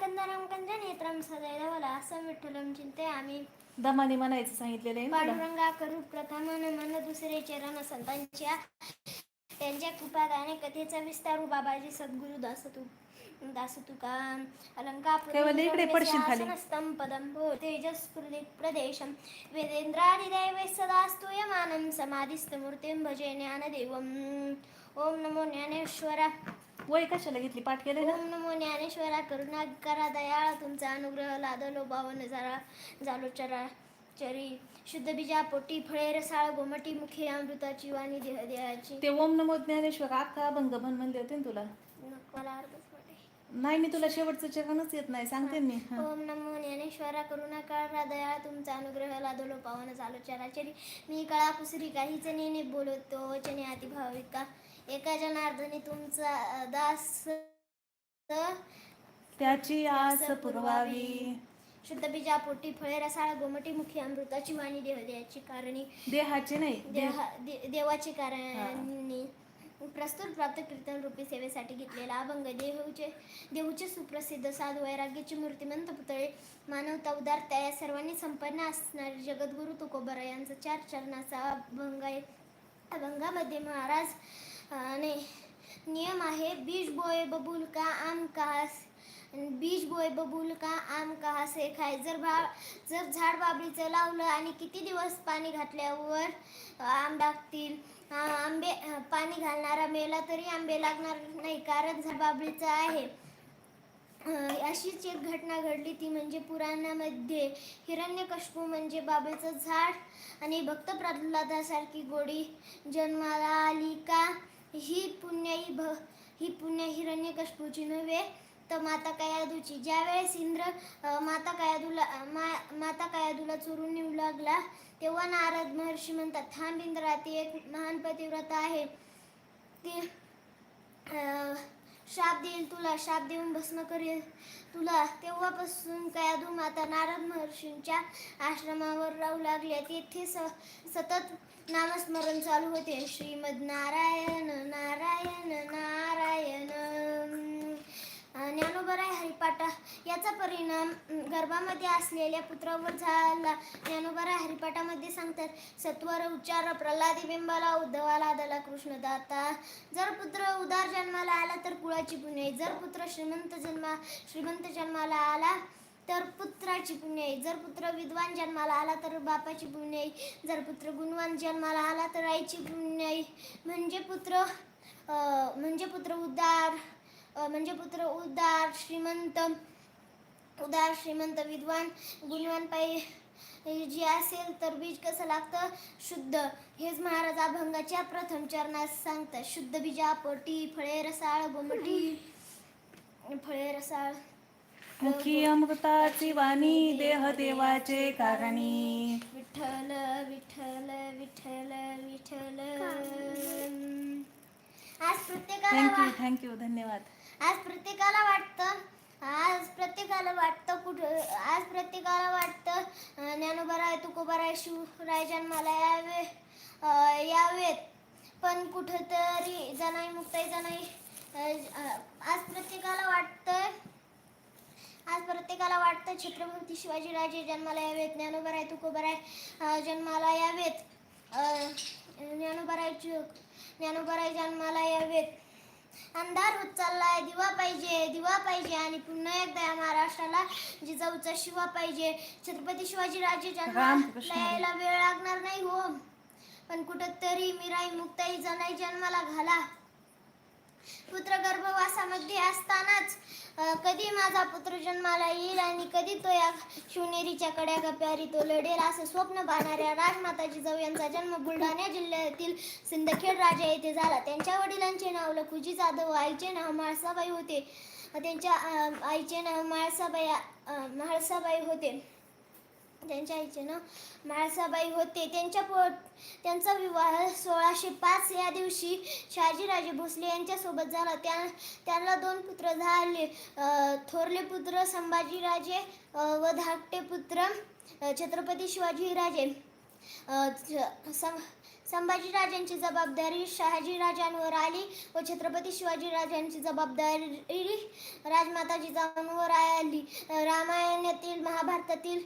कंदरम असं विठ्ठलम चिंते. आम्ही दमाने म्हणायचं सांगितलेलं आहे ना तुला. पांडुरंगा करू प्रथम मन दुसरे चरण संतांच्या. त्यांच्या कृपादाने कथेचा विस्तार हो बाबाजी सद्गुरु दास तू दास तुका अलंका केवळ इकडे पडशील खाली. स्तंभ पदम भो तेजस प्रदेशम वेदेंद्रादिदैवे सदा स्तूयमानं भजे ज्ञानदेवम् ओम नमो ज्ञानेश्वरा। वय कशाला घेतली? पाठ केले ना? ओम नमो ज्ञानेश्वरा करुणा करा दयाळ तुमचा अनुग्रह लादलो बावन जरा झालो चरा चरी. शुद्ध बीजा पोटी फळे रसाळ गोमटी मुखी अमृताची वाणी देह देहाची. ते ओम नमो ज्ञानेश्वर अख्खा अभंग म्हण म्हणले होते ना तुला? नको मला अर्धच वाटे. नाही मी तुला शेवटचं चरणच येत नाही सांगते ना मी. हा. ओम नमो ज्ञानेश्वरा करुणा करा दयाळ तुमचा अनुग्रह लादलो पावन झालो चराचरी. मी कळा कुसरी काहीच नेने बोलतो वचने अति भाविका एका जनार्दनी तुमचा दास त्याची आस पुरवावी. शुद्ध बीजा पोटी फळे रसाळ गोमटी मुखी अमृताची वाणी देह देहाची कारणी. देहाची नाही देह देहा दे- देवाची कारणी. प्रस्तुत प्राप्त कीर्तन रूपी सेवेसाठी घेतलेला अभंग देहूचे देहूचे सुप्रसिद्ध साधू वैराग्याची मूर्तिमंत पुतळे मानवता उदारता या सर्वांनी संपन्न असणारे जगद्गुरु तुकोबरा यांचा चार चरणाचा अभंग आहे. अभंगामध्ये महाराज आणि ने नियम आहे बीज बोय बबुल का आम कहास? बीज बोय बबुल का आम कहा से खाय. जर भा जर झाड बाबळीचं लावलं आणि किती दिवस पाणी घातल्यावर आंब लागतील? आंबे पाणी घालणारा मेला तरी आंबे लागणार नाही कारण झाड बाबळीचं आहे. अशीच एक घटना घडली ती म्हणजे पुराणामध्ये. हिरण्यकष्पू म्हणजे बाबेचं झाड आणि भक्त प्रल्हादासारखी गोडी जन्माला आली का? ही पुण्य ही भ ही पुण्य हिरण्यकश्यपूची नव्हे तर माता कयादूची. ज्यावेळेस इंद्र माता कयादूला मा माता कयादूला चोरून नेऊ लागला तेव्हा नारद महर्षी म्हणतात थांब इंद्रा ती एक महान पतिव्रता आहे. ती शाप देईल तुला शाप देऊन भस्म करेल तुला. तेव्हापासून कयादू माता नारद महर्षींच्या आश्रमावर राहू लागल्या तेथे स सतत नामस्मरण चालू होते. श्रीमद नारायण नारायण. नारायण ज्ञानोबराय हरिपाठा याचा परिणाम गर्भामध्ये असलेल्या पुत्रावर झाला. ज्ञानोबराय हरिपाठामध्ये सांगतात सत्वर उच्चार प्रल्हादी बिंबाला उद्धवाला दला कृष्णदाता. जर पुत्र उदार जन्माला आला तर कुळाची पुण्य जर पुत्र श्रीमंत जन्मा श्रीमंत जन्माला आला तर पुत्राची पुण्य आहे. जर पुत्र विद्वान जन्माला आला तर बापाची पुण्य आहे. जर पुत्र गुणवान जन्माला आला तर आईची पुण्य आहे. म्हणजे पुत्र म्हणजे पुत्र उदार म्हणजे पुत्र उदार श्रीमंत उदार श्रीमंत विद्वान गुणवान पाई जे असेल तर बीज कसं लागतं शुद्ध हेच महाराज अभंगाच्या प्रथम चरणात सांगतात शुद्ध बीजा पोटी फळे रसाळ गोमटी फळे रसाळ मुखी अमृताची वाणी देह देवाचे कारणी. विठ्ठल विठ्ठल विठ्ठल विठ्ठल. आज प्रत्येकाला थँक्यू वा- थँक्यू धन्यवाद. आज प्रत्येकाला वाटतं आज प्रत्येकाला वाटतं कुठं आज प्रत्येकाला वाटतं अं, ज्ञानोबराय तुकोबराय शिवराय जन्माला यावे अं, यावेत. पण कुठंतरी जनाई मुक्ताई जनाई अं, आज प्रत्येकाला वाटतं आज प्रत्येकाला वाटतं छत्रपती शिवाजीराजे जन्माला यावेत ज्ञानोबराय तुकोबराय जन्माला यावेत ज्ञानोबराय ज्ञानोबराय जन्माला यावेत अंधार होत चाललाय दिवा पाहिजे दिवा पाहिजे आणि पुन्हा एकदा या महाराष्ट्राला जिजाऊचा शिवा पाहिजे. छत्रपती शिवाजीराजे जन्माला यायला वेळ लागणार नाही हो. पण कुठंतरी मीराई मुक्ताई जनाई जन्माला घाला. पुत्र गर्भवासामध्ये असतानाच कधी माझा पुत्र जन्माला येईल आणि कधी तो या शिवनेरीच्या कड्या कप्यारी तो लढेल असं स्वप्न पाहणाऱ्या राजमाता जिजाऊ यांचा जन्म बुलढाणा जिल्ह्यातील सिंदखेड राजा येथे झाला. त्यांच्या वडिलांचे नाव लखुजी जाधव आईचे नाव म्हाळसाबाई होते. त्यांच्या आईचे नाव म्हाळसाबाई म्हाळसाबाई होते. त्यांच्या आईचे नाव म्हाळसाबाई होते त्यांच्या पो त्यांचा विवाह सोळाशे पाच या दिवशी शहाजीराजे भोसले यांच्यासोबत झाला. त्या त्यांना दोन पुत्र झाले थोरले पुत्र संभाजीराजे व धाकटे पुत्र छत्रपती शिवाजीराजे. सं संभाजीराजांची जबाबदारी शहाजीराजांवर आली व छत्रपती शिवाजीराजांची जबाबदारी राजमाता जिजाऊंवर आली. रामायणातील महाभारतातील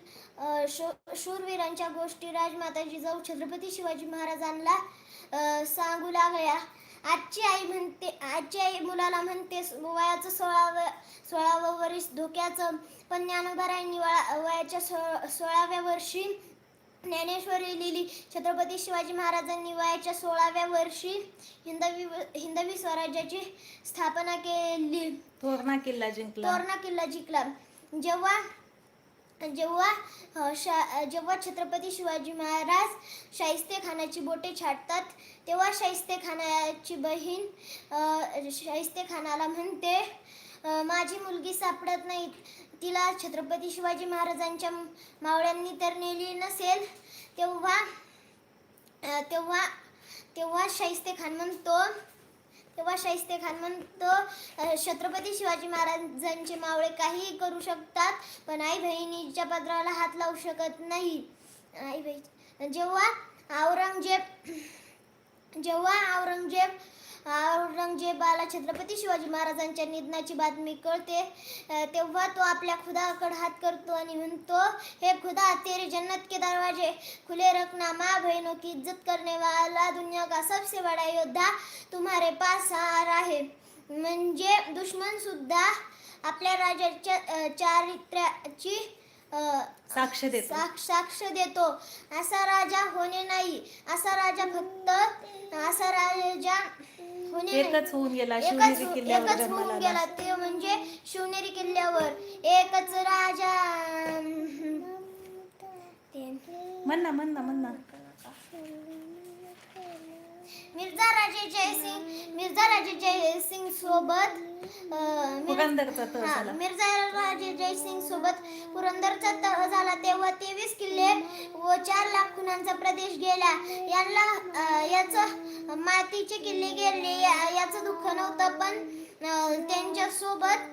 शूरवीरांच्या गोष्टी राजमाता जिजाऊ छत्रपती शिवाजी महाराजांना सांगू लागल्या. आजची आई म्हणते आजची आई मुलाला म्हणते वयाचं सोळावं सोळावं वर्ष धोक्याचं पण ज्ञानोबारायांनी निवाळा वयाच्या सो सोळाव्या वर्षी ज्ञानेश्वरी लिहिली. छत्रपती शिवाजी महाराजांनी वयाच्या सोळाव्या वर्षी हिंदवी हिंदवी स्वराज्याची स्थापना केली. तोरणा किल्ला जिंकला. तोरणा किल्ला जिंकला. जेव्हा जेव्हा शा जेव्हा छत्रपती शिवाजी महाराज शाहिस्ते खानाची बोटे छाटतात तेव्हा शाहिस्ते खानाची बहीण शाहिस्ते खानाला म्हणते माझी मुलगी सापडत नाही तिला छत्रपती शिवाजी महाराजांच्या मावळ्यांनी तर नेली नसेल तेव्हा तेव्हा तेव्हा शाहिस्ते खान म्हणतो तेव्हा शाहिस्ते खान म्हणतो छत्रपती शिवाजी महाराजांचे मावळे काहीही करू शकतात पण आई बहिणीच्या पत्राला हात लावू शकत नाही. आई बहिणी जेव्हा औरंगजेब जेव्हा औरंगजेब औरंगजेबाला छत्रपती शिवाजी महाराजांच्या निधनाची बातमी कळते. तेव्हा तो आपल्या खुदाकडे हात करतो आणि म्हणतो हे खुदा तेरे जन्नत के दरवाजे खुले रखना माँ बहनों की इज्जत करने वाला दुनिया का सबसे बड़ा योद्धा तुम्हारे पास आ रहा है. म्हणजे दुश्मन सुद्धा आपल्या राजाच्या चारित्र्याची साक्ष देतो. साक्ष साक्ष देतो. असा राजा होणे नाही. असा राजा फक्त असा राजा एकच होऊन गेला शिवनेरी किल्ल्यावर एकच होऊन जन्माला गेला ते म्हणजे शिवनेरी किल्ल्यावर. एकच राजा. ते म्हण ना म्हण ना म्हण ना. मिर्झा राजे जयसिंग मिर्झा राजे जयसिंग सोबत अं, मिर- पुरंदरचा तह झाला. मिर्झा राजे जयसिंग सोबत पुरंदरचा तह झाला. तेव्हा तेवीस किल्ले व चार लाख खुनांचा प्रदेश गेला. यांना याचं मातीचे किल्ले गेले. या- याचं दुःख नव्हतं पण त्यांच्यासोबत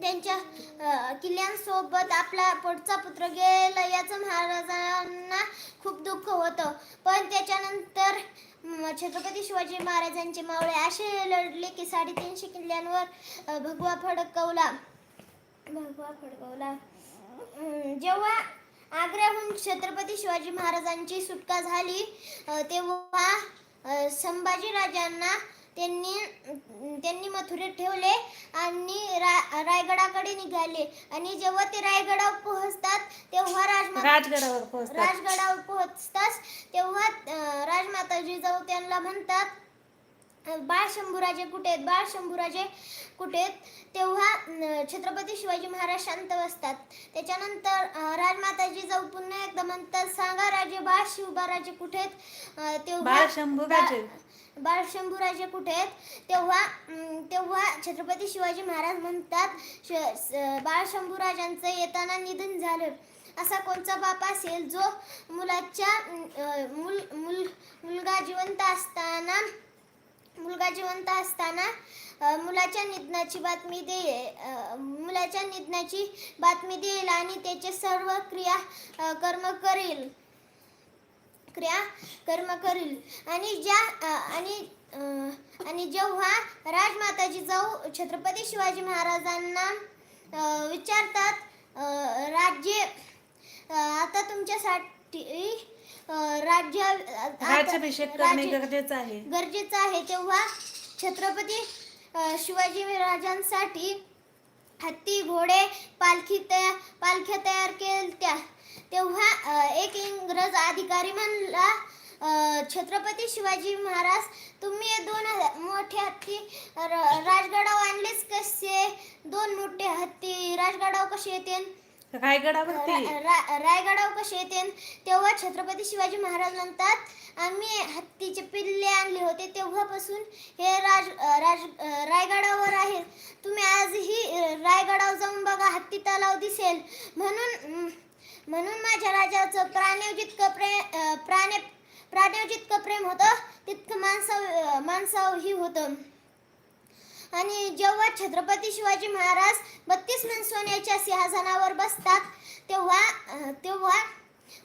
त्यांच्या किल्ल्यांसोबत आपला पोटचा पुत्र गेला. याचं महाराजांना खूप दुःख होतं. पण त्याच्यानंतर छत्रपती शिवाजी महाराजांचे मावळे असे लढले की साडेतीनशे किल्ल्यांवर भगवा फडकवला. भगवा फडकवला. जेव्हा आग्र्याहून छत्रपती शिवाजी महाराजांची सुटका झाली तेव्हा संभाजी राजांना त्यांनी त्यांनी मथुरेत ठेवले आणि रा रायगडाकडे निघाले. आणि जेव्हा ते रायगडावर पोहोचतात तेव्हा राजगडावर पोहोचतात. राजगडावर तेव्हा अं, राजमाता जिजाऊ त्यांना म्हणतात बाळ शंभूराजे कुठे आहेत? बाळ शंभूराजे कुठे आहेत? तेव्हा छत्रपती शिवाजी महाराज शांत बसतात. त्याच्यानंतर अं, राजमाता जिजाऊ पुन्हा एकदा म्हणतात सांगा राजे बाळ शिवबाराजे कुठे आहेत? तेव्हा बाळशंभूराजे कुठे आहेत? तेव्हा तेव्हा छत्रपती शिवाजी महाराज म्हणतात श- स- येताना निधन झालं. असा कोणचा बाप असेल जो मुलाच्या मुल मुल मुलगा जिवंत असताना मुलगा जिवंत असताना मुलाच्या निधनाची बातमी दे मुलाच्या निधनाची बातमी देईल आणि त्याचे सर्व क्रिया कर्म करेल. क्रिया कर्म करील. आणि ज्या आणि आणि जेव्हा राजमाता जिजाऊ छत्रपती शिवाजी महाराजांना विचारतात राज्य आता तुमच्यासाठी राज्य राज्याभिषेक करणे गरजेचं आहे. गरजेचं आहे. तेव्हा छत्रपती शिवाजी महाराजांसाठी हत्ती घोडे पालखी तया पालख्या तयार केल्या तेव्हा एक इंग्रज अधिकारी म्हणला छत्रपती शिवाजी महाराज तुम्ही दोन मोठे हत्ती र- राजगडावर आणलेच कसे? दोन मोठे हत्ती राजगडावर कसे येतील? रायगडावरती रा- रा- रायगडावर कसे येते तेव्हा छत्रपती शिवाजी महाराज म्हणतात आम्ही हत्तीचे पिल्ले आणले होते तेव्हापासून हे राज राज रायगडावर आहे. तुम्ही आजही रायगडावर जाऊन बघा हत्ती तलाव दिसेल. म्हणून म्हणून माझ्या राजाचं प्राण्यावर जितकं प्रेम प्राणे प्राण्यावर जितकं प्रेम होतं तितकं माणसाव माणसावही होतं. आणि जेव्हा छत्रपती शिवाजी महाराज बत्तीस मन सोन्याच्या सिंहासनावर बसतात तेव्हा तेव्हा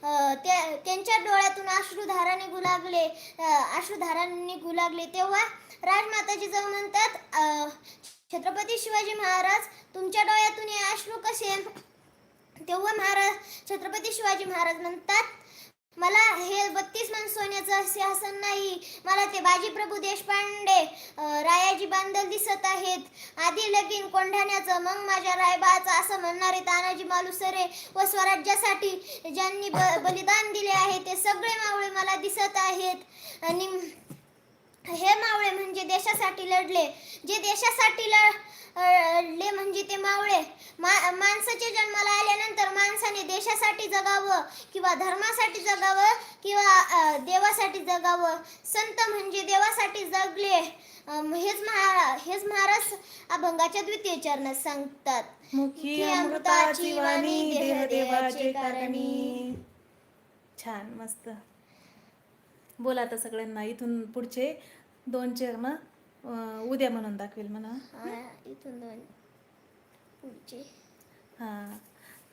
ते त्या- त्यांच्या डोळ्यातून अश्रुधाराने निघू लागले अं, निघू लागले तेव्हा राजमाताजी जाऊ म्हणतात छत्रपती शिवाजी महाराज तुमच्या डोळ्यातून हे अश्रू कसे तेव्हा महाराज छत्रपती शिवाजी महाराज म्हणतात मला हे बत्तीस मन सोन्याचं सिंहासन नाही मला ते बाजीप्रभू देशपांडे रायाजी बांधल दिसत आहेत. आधी लगीन कोंढाण्याचं मग माझ्या रायबाचं असं म्हणणारे तानाजी मालुसरे व स्वराज्यासाठी ज्यांनी ब- बलिदान दिले आहे ते सगळे मावळे मला दिसत आहेत. आणि हे मावळे म्हणजे देशासाठी लढले. जे देशासाठी लढ लढले म्हणजे ते मावळे. मा माणसाच्या जन्माला आल्यानंतर माणसाने देशासाठी जगावं किंवा धर्मासाठी जगावं किंवा देवासाठी जगावं. संत म्हणजे देवासाठी जगले. हेच महा हेच महाराज अभंगाच्या द्वितीय चरणात सांगतात. मुखी अमृताची वाणी कारणी. छान मस्त. बोला आता सगळ्यांना इथून पुढचे दोन चरण. उद्या म्हणून दाखवेल म्हणा. इथून दोन. पुढचे. हा.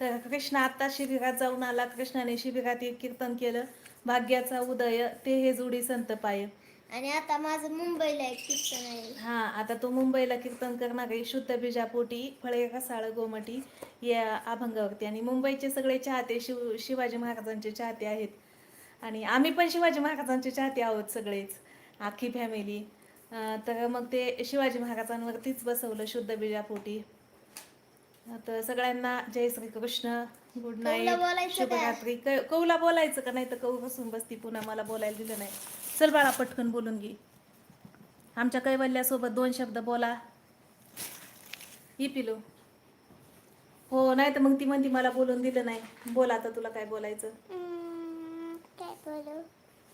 तर कृष्ण आता शिबिरात जाऊन आला. कृष्णाने शिबिरात एक कीर्तन केलं. भाग्याचा उदय ते हे जोडी संत पाय. आणि आता माझं मुंबईला एक कीर्तन आहे. हा आता तो मुंबईला कीर्तन करणार आहे. शुद्ध बीजापोटी फळे रसाळ गोमटी या अभंगावरती. आणि मुंबईचे सगळे चाहते शिव शिवाजी महाराजांचे चाहते आहेत. आणि आम्ही पण शिवाजी महाराजांचे चाहते आहोत सगळेच. अख्खी फॅमिली तर मग ते शिवाजी महाराजांवरतीच बसवलं शुद्ध बीजापोटी. तर सगळ्यांना जय श्री कृष्ण गुड नाईट? शुभरात्री. कौला बोलायचं का? नाही तर कौ बसून बसती पुन्हा मला बोलायला दिलं नाही. चल बाळा पटकन बोलून घे. आमच्या कैवल्यासोबत दोन शब्द बोला. ही पिलो. हो नाही तर मग ती म्हणती मला बोलून दिलं नाही. बोल आता तुला काय बोलायचं. काय बोलू?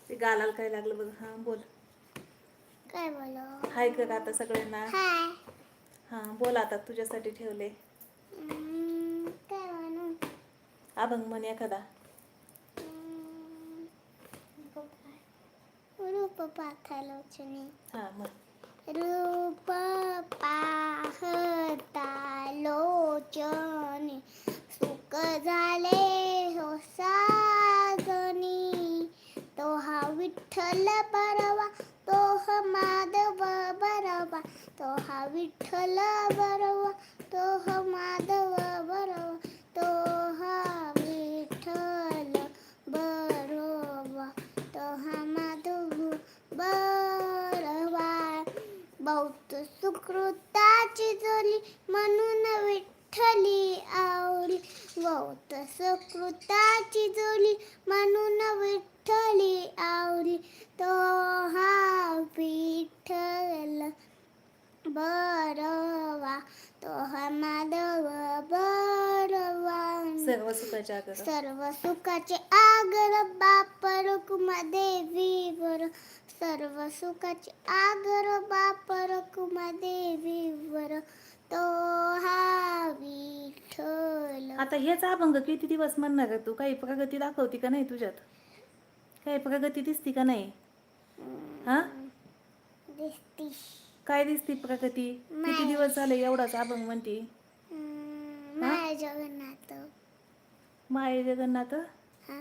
ते गालाला काय लागलं बघ. हा बोल. काय बोलू? हाय कर आता सगळ्यांना. हाय. हा बोल आता तुझ्यासाठी ठेवले. काय म्हणू? अभंग म्हण एखादा. रूप पाथलोचने हा मग रूप पाहता लोचने सुख झाले हो सागनी. तो हा विठ्ठल हा माधव बरोबा तो हा विठ्ठल बरवा तो हा माधव बरोबा तो हा विठ्ठल बरोबा तो हा माधव बरोबा बहुत सुकृताची जोली म्हणून विठ्ठली आवली. बहुत सुकृताची जोली म्हणून विठ्ठली आवली तो हा विठ्ठल बरवा तो हा माधव बरवा सर्व सुखाच्या आगर सर्व सुखाचे आगर बापर कुमा देवी वर. सर्व सुखाचे आगर बापर कुमा देवी वर. तो हा विठ्ठल. आता हेच अभंग किती दिवस म्हणणार आहे तू? काही प्रगती दाखवती का नाही तुझ्यात? काही प्रगती दिसती का नाही? हा? दिसती काय दिसती प्रगती किती दिवस झाले एवढाच अभंग म्हणती? माय जगन्नाथ. माय जगन्नाथ? हा?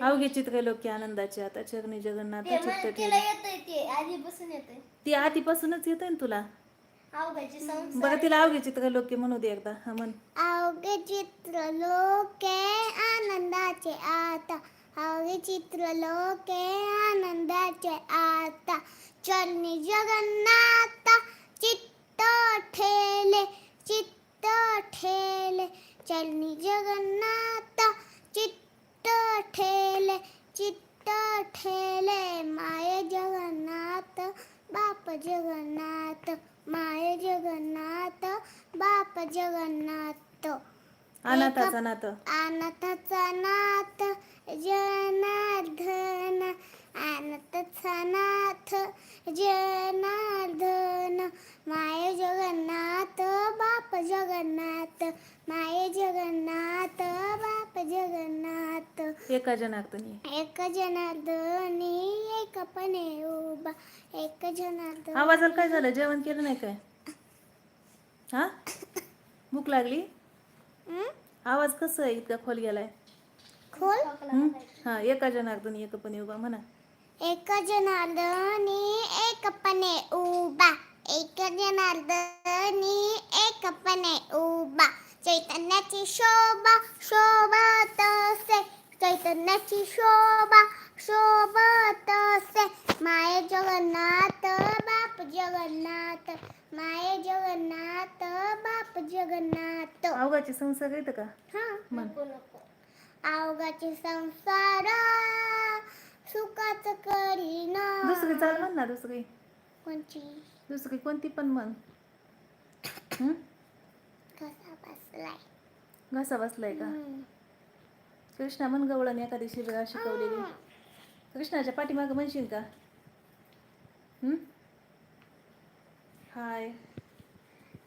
अवघे चित्र लोक आनंदाचे आता चरणी जगन्नाथ ते आधीपासून येतंय. ती आधीपासूनच येते ना तुला? बरं तिला अवघे चित्र लोक म्हणू दे एकदा. हा म्हण. अवघे चित्र लोके आनंदाचे आता. अवघे चित्र लोके आनंदाचे आता. चरणी जगन्नाथ चित्त ठेले चित्त ठेले. चरणी जगन्नाथ चित्त ठेले चित्त ठेले. माय जगन्नाथ बाप जगन्नाथ. माय जगन्नाथ बाप जगन्नाथ. अनाथाचा नाथ अनाथाचा नाथ जनार्दन अनाथाचा नाथ जनार्दन माय जगन्नाथ बाप जगन्नाथ माय जगन्नाथ बाप जगन्नाथ. एका जनार्दनी. एक जनार्दनी एकपणे उभा एक जनार्दन. आवाजाला काय झालं? जेवण केलं नाही काय? हा? भूक लागली? हं? आवाज कसं आहे? इतका खोल गेलाय. खोल. हं? हा एका जनार्दन एक पण उभा म्हणा. एक जनार्दनी एकपणे उभा. एक जनार्दनी एकपणे उभा. चैतन्याची शोभा शोभत असे चैतन्याची शोभा शोभत असे माये जगन्नाथ बाप जगन्नाथ. माये जगन्नाथ बाप जगन्नाथ. अवघाचे संसार येतं का? हा. नको नको. अवघाचे संसार सुखाच करीना दुसरी चाल म्हण ना दुसरी. कोणची? दुसरी कोणती पण म्हण. हं? कसा बसलाय. घसा बसलाय का. कृष्णा म्हण गवळण एखादी शिबिरा शिकवलेली. कृष्णाच्या पाठीमागं म्हणशील का? हं? हाय.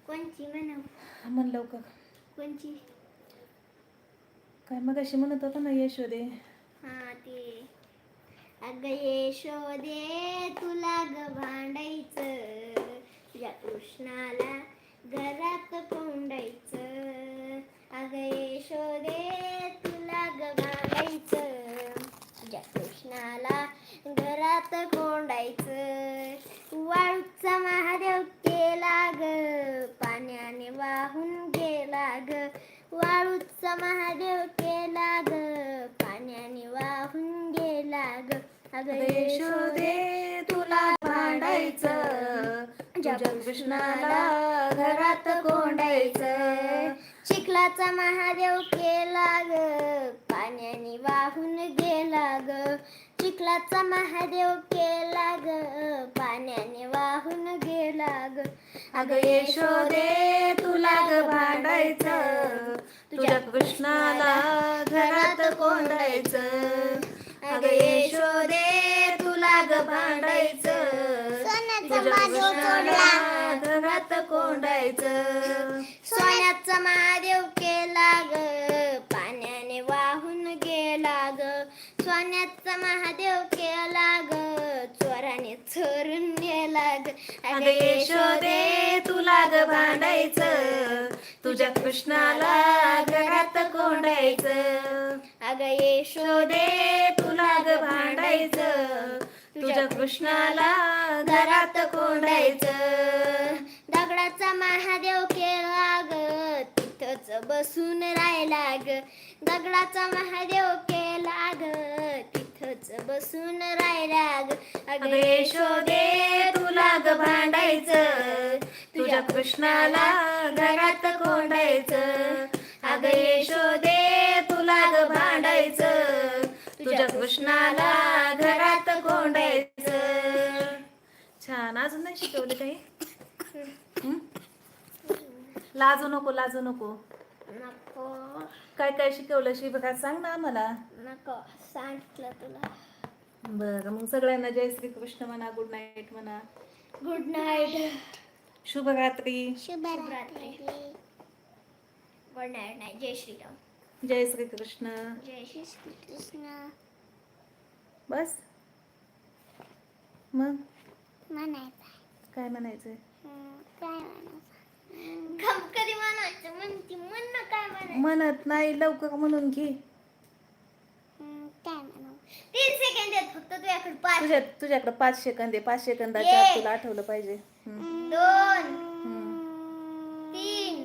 कोणची म्हणा? म्हण लवकर. कोणची? काय मग अशी म्हणत होता ना यशोदे? हा ते. अग यशोदे तुला ग भांडायचं. तुझ्या कृष्णाला घरात कोंडायचं. अग यशोदे तुला ग भांडायचं. तुझ्या कृष्णाला घरात कोंडायचं. वाळूचा महादेव केला ग. पाण्याने वाहून गेला ग. वाळूचा महादेव केला ग पाण्याने वाहून गेला ग अगं यशोदे तुला भांडायचं. कृष्णाला घरात कोंडायचं. चिखलाचा महादेव केला ग पाण्याने वाहून गेला ग चिखलाचा महादेव केला ग पाण्याने वाहून गेला ग अगं यशोदे तुला ग भांडायचं. तुझ्या कृष्णाला घरात कोंडायचं. अगं यशोदे तुला ग भांडायचं. तुझ्या कृष्णाला घरात कोंडायचं. सोन्याचा महादेव केला ग. पाण्याने वाहून गेला ग. सोन्याचा महादेव केला ग. चोराने चोरून नेला ग. अगं यशोदे तुला ग भांडायचं. तुझ्या कृष्णाला घरात कोंडायचं. अग यशोदे यशोदे तुला ग भांडायचं. तुझ्या कृष्णाला घरात कोंडायचं. दगडाचा महादेव केला ग तिथंच बसून राहिला ग. दगडाचा महादेव केला ग तिथंच बसून राहिला यशोदे तुला ग भांडायचं. तुझ्या कृष्णाला घरात कोंडायचं. अगं यशोदे तुला ग भांडायचं. तुझ्या कृष्णाला घरात कोंडायचं. छान अजून नाही शिकवले काही? लाजू नको लाजू नको. नको. काय काय शिकवलं? शिबकात सांग ना आम्हाला. नको सांगितलं तुला. बरं मग सगळ्यांना जय श्री कृष्ण म्हणा गुड नाईट म्हणा. गुड नाईट शुभरात्री शुभरात्री गुड नाईट नाही जय श्रीराम. जय श्री कृष्ण जय श्री कृष्ण बस. मग? म्हणायचं काय म्हणायचं काय म्हणायचं म्हणत नाही लवकर म्हणून घे. हम्म, काय म्हणू तीन सेकंड आहेत फक्त तुझ्याकडे पाच. तुझ्या तुझ्याकडे पाच सेकंद आहे. पाच सेकंदाच्या आत. तुला आठवलं पाहिजे. दोन. तीन.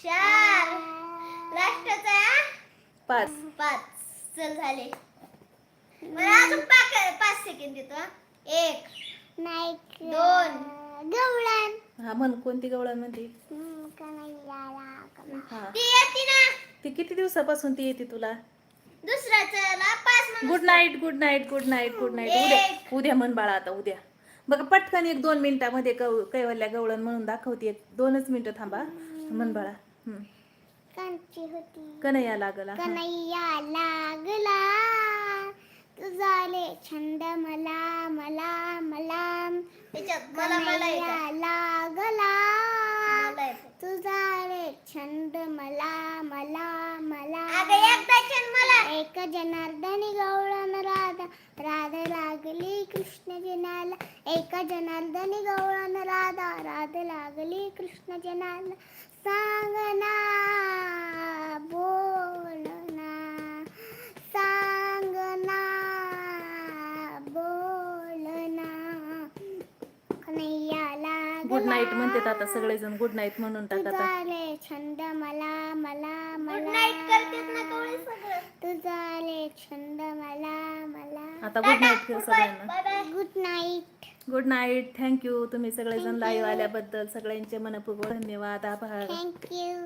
चार. लास्टचा पाच. पाच. चल झाले. मला अजून पाच पाच सेकंड देतो हा. एक. नाही. दोन. गवळण. हा म्हण कोणती गवळण म्हणते हा. ती किती दिवसापासून ती येते तुला? Good night good night good night good night उद्या. उद्या म्हण बाळा आता उद्या. बघ पटकन एक दोन मिनिटामध्ये कव कैवल्या गवळण म्हणून दाखवते. एक दोनच मिनिटं थांबा. म्हण बाळा. हं. कन्हैया लागला. कन्हैया लागला. तुझाले छंद मला मला मला. मला मला लागला. मला येतं. तुझा रे छंद मला मला मला. एक जनार्दनी गवळण राधा राधा लागली कृष्ण जनाला. एक जनार्दनी गवळण राधा राधा लागली कृष्ण जनाला. सांगना बोलना नाईट म्हणतात आता सगळेजण गुड नाईट म्हणून टाकतात तुझा आले छंद मला मला गुड मला. नाईट करतेत ना कवळे सगळं. तुझा आले छंद मला मला. आता गुड नाईट कर सगळ्यांना. Bye bye good night good night thank you तुम्ही सगळेजण लाईव्ह आल्याबद्दल सगळ्यांचे मनपूर्वक धन्यवाद. आभार. थँक्यू